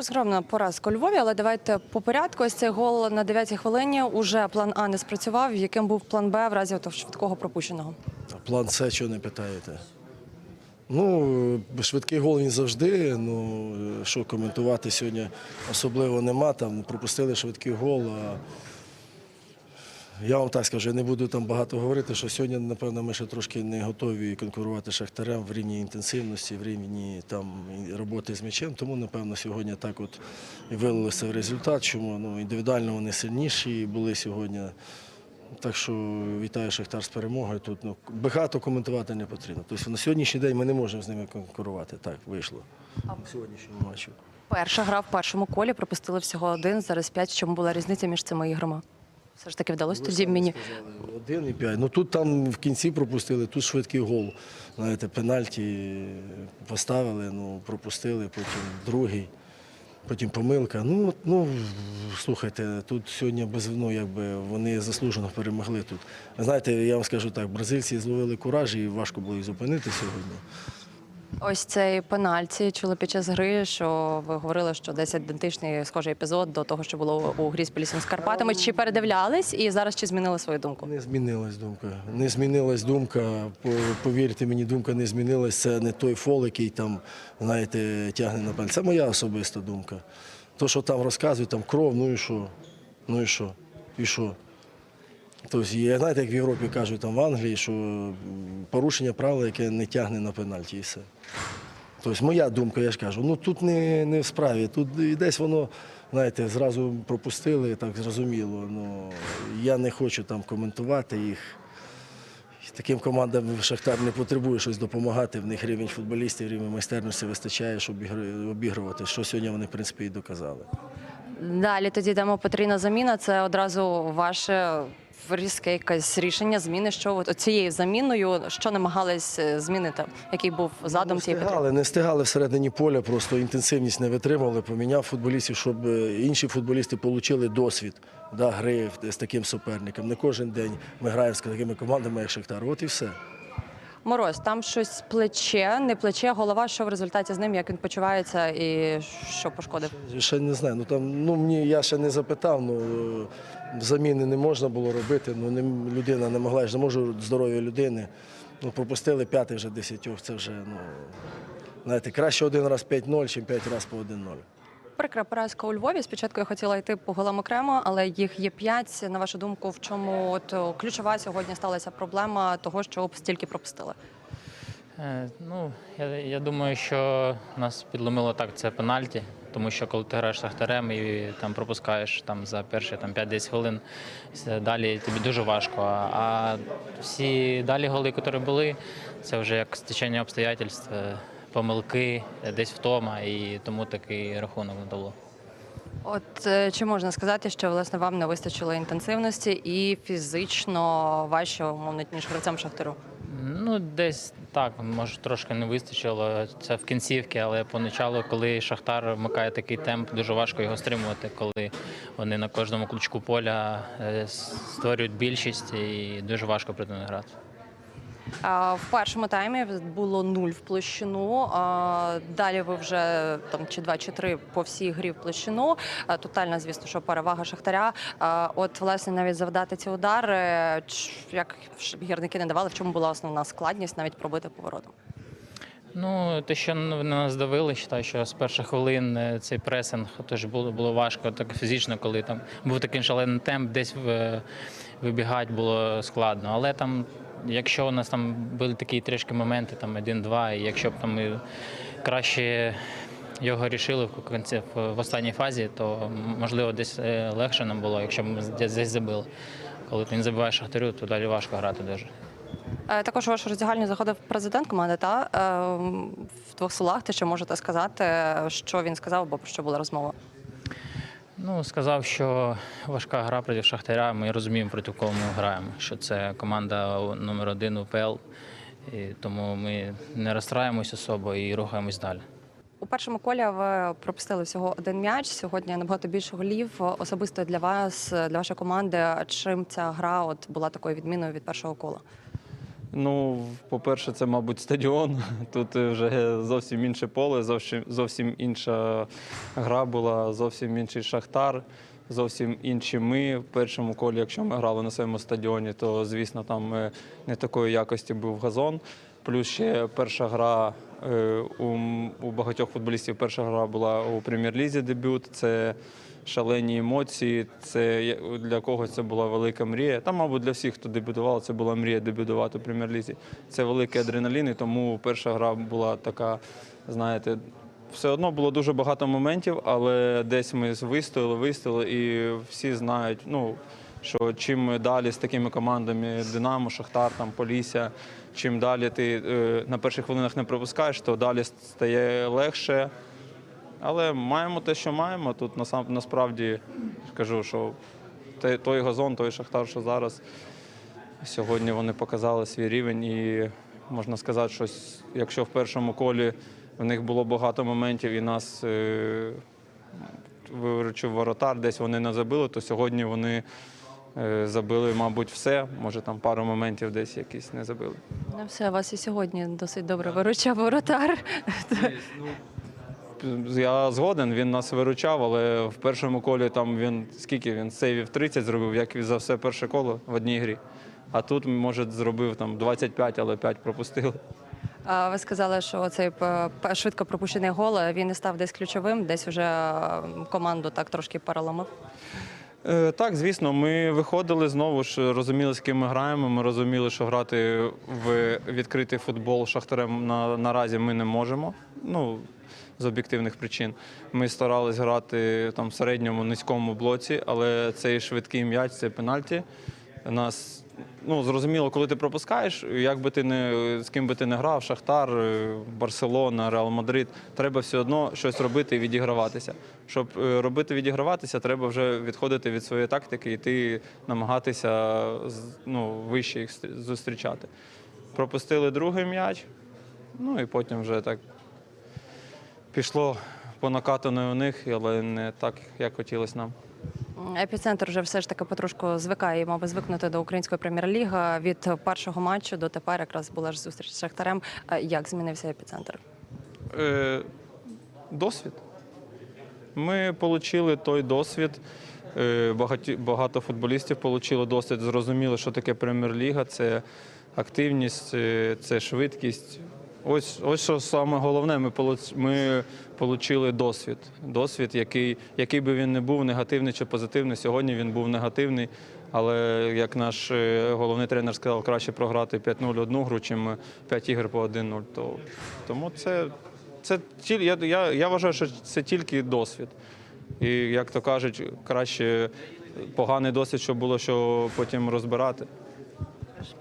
Розгромна поразка у Львові, але давайте по порядку. Ось цей гол на 9-й хвилині. Уже план А не спрацював. Яким був план Б в разі швидкого пропущеного? План С чого не питаєте? Ну, швидкий гол він завжди. Ну, що коментувати сьогодні особливо нема. Там пропустили швидкий гол. А я вам так скажу, я не буду там багато говорити, що сьогодні, напевно, ми ще трошки не готові конкурувати з шахтарем в рівні інтенсивності, в рівні там, роботи з м'ячем. Тому, напевно, сьогодні так от і вилилося в результат, чому ну, індивідуально вони сильніші були сьогодні. Так що вітаю Шахтар з перемогою. Тут ну, багато коментувати не потрібно. Тобто на сьогоднішній день ми не можемо з ними конкурувати. Так, вийшло. В сьогоднішньому матчі. Перша гра в першому колі пропустили всього один. Зараз п'ять. В чому була різниця між цими іграми? Все ж таки вдалося тоді мені. Один і п'ять. Ну тут там в кінці пропустили, тут швидкий гол. Знаєте, пенальті поставили, ну, пропустили, потім другий, потім помилка. Ну, ну слухайте, тут сьогодні без ну, якби вони заслужено перемогли тут. Знаєте, я вам скажу так, бразильці зловили кураж і важко було їх зупинити сьогодні. Ось цей пенальті чули під час гри, що ви говорили, що десь ідентичний схожий епізод до того, що було у грі з Поліссям з Карпатами. Чи передивлялись і зараз чи змінили свою думку? Не змінилась думка. Не змінилась думка. Повірте мені, думка не змінилась. Це не той фол, який там, знаєте, тягне на пен. Це моя особиста думка. То, що там розказують, там кров, ну і що? Ну і що? І що? Тобто, знаєте, як в Європі кажуть, там в Англії, що порушення правил, яке не тягне на пенальті, і все. Тобто, моя думка, я ж кажу, ну тут не, не в справі, тут і десь воно, знаєте, зразу пропустили, так зрозуміло. Ну, я не хочу там коментувати їх. Таким командам Шахтар не потребує щось допомагати. В них рівень футболістів, рівень майстерності вистачає, щоб обігрувати, що сьогодні вони, в принципі, і доказали. Далі тоді йдемо потрійна заміна. Це одразу ваше різке якесь рішення зміни. Що от цією заміною що намагались е, змінити? Який був задум не цієї встигали, не встигали всередині поля, просто інтенсивність не витримували, поміняв футболістів, щоб е, інші футболісти отримали досвід да, гри з таким суперником. Не кожен день ми граємо з такими командами, як Шахтар. От і все. Мороз, там щось плече, не плече, голова. Що в результаті з ним, як він почувається і що пошкодив? Ще не знаю. Ну там ну мені я ще не запитав. Ну заміни не можна було робити. Ну не людина не могла. Я ж не можу здоров'я людини. Ну пропустили п'ятий вже десятьох. Це вже ну знаєте, краще один раз 5-0, чим п'ять разів по 1-0. Прикра поразка у Львові. Спочатку я хотіла йти по голам окремо, але їх є п'ять. На вашу думку, в чому от ключова сьогодні сталася проблема того, що стільки пропустили? Е, Ну, я, я думаю, що нас підломило так це пенальті, тому що коли ти граєш Шахтарем і там пропускаєш там за перші там 5-10 хвилин, далі тобі дуже важко. А, а всі далі голи, які були, це вже як стечення обстоятельств, е, помилки, десь втома, і тому такий рахунок дало. От е, чи можна сказати, що власне вам не вистачило інтенсивності і фізично важче, умовно, ніж гравцям Шахтару? Ну, десь так, може трошки не вистачило. Це в кінцівці, але поначалу, коли Шахтар вмикає такий темп, дуже важко його стримувати, коли вони на кожному ключку поля е, створюють більшість і дуже важко проти них грати. В першому таймі було нуль в площину. Далі ви вже там чи два, чи три по всій грі в площину. Тотальна, звісно, що перевага Шахтаря. От, власне, навіть завдати ці удари, як гірники не давали, в чому була основна складність навіть пробити поворотом. Ну, те, що на нас давили, вважаю, що з перших хвилин е, цей пресинг теж було, було важко, так фізично, коли там був такий шалений темп, десь в, вибігати було складно. Але там, якщо у нас там були такі трішки моменти, там один-два, і якщо б там ми краще його рішили в кінці в останній фазі, то можливо десь е, легше нам було, якщо б ми десь забили. Коли ти не забиваєш шахтарю, то далі важко грати дуже. Е, Також у вашу роздягальню заходив президент команди. Та Е, в двох словах ти ще можете сказати, що він сказав, або про що була розмова. Ну, сказав, що важка гра проти Шахтаря. Ми розуміємо, проти кого ми граємо, що це команда номер один УПЛ. І тому ми не розстраємось особо і рухаємось далі. У першому колі ви пропустили всього один м'яч. Сьогодні набагато більше голів. Особисто для вас, для вашої команди. Чим ця гра от була такою відміною від першого кола? Ну, по-перше, це, мабуть, стадіон. Тут вже зовсім інше поле, зовсім, зовсім інша гра була, зовсім інший шахтар, зовсім інші ми. В першому колі, якщо ми грали на своєму стадіоні, то звісно там е, не такої якості був газон. Плюс ще перша гра е, у багатьох футболістів. Перша гра була у прем'єр-лізі дебют. Це шалені емоції. Це для когось це була велика мрія. Та, мабуть, для всіх, хто дебютував, це була мрія дебютувати у прем'єр-лізі. Це великий адреналін, і тому перша гра була така, знаєте. Все одно було дуже багато моментів, але десь ми вистояли, вистояли, і всі знають, ну, що чим далі з такими командами Динамо, Шахтар, там, Полісся, чим далі ти е, на перших хвилинах не пропускаєш, то далі стає легше. Але маємо те, що маємо. Тут насправді кажу, що той газон, той Шахтар, що зараз, сьогодні вони показали свій рівень. І можна сказати, що якщо в першому колі в них було багато моментів і нас е, виручив воротар, десь вони не забили, то сьогодні вони е, забили, мабуть, все. Може, там пару моментів десь якісь не забили. Ну, все, вас і сьогодні досить добре виручав воротар. Я згоден, він нас виручав, але в першому колі там він скільки він сейвів 30 зробив, як і за все перше коло в одній грі. А тут, може, зробив там 25, але 5 пропустили. А Ви сказали, що цей п- швидко пропущений гол е, він не став десь ключовим, десь вже е, команду так трошки переламав. Е, Так, звісно, ми виходили знову ж, розуміли, з ким ми граємо. Ми розуміли, що грати в відкритий футбол шахтарем на, наразі ми не можемо. Ну, з об'єктивних причин. Ми старались грати там в середньому низькому блоці, але цей швидкий м'яч, це пенальті. Нас ну зрозуміло, коли ти пропускаєш, як би ти не з ким би ти не грав, Шахтар, е, Барселона, Реал Мадрид, треба все одно щось робити і відіграватися. Щоб е, робити відіграватися, треба вже відходити від своєї тактики і йти намагатися ну, вище їх зустрічати. Пропустили другий м'яч, ну і потім вже так пішло по накатаної у них, але не так, як хотілося нам. Епіцентр вже все ж таки потрошку звикає і мав би звикнути до української прем'єр-ліги. Від першого матчу до тепер якраз була ж зустріч з Шахтарем. Е, Як змінився епіцентр? Е, досвід. Ми отримали той досвід. Е, багато футболістів отримали досвід, зрозуміли, що таке прем'єр-ліга, це активність, е, це швидкість. Ось, ось що саме головне, ми ми отримали досвід. Досвід, який, який би він не був, негативний чи позитивний. Сьогодні він був негативний. Але як наш е, головний тренер сказав, краще програти 5-0 одну гру, чим 5 ігор по 1-0. То, тому це, це я, я, я вважаю, що це тільки досвід. І як то кажуть, краще поганий досвід, щоб було що потім розбирати.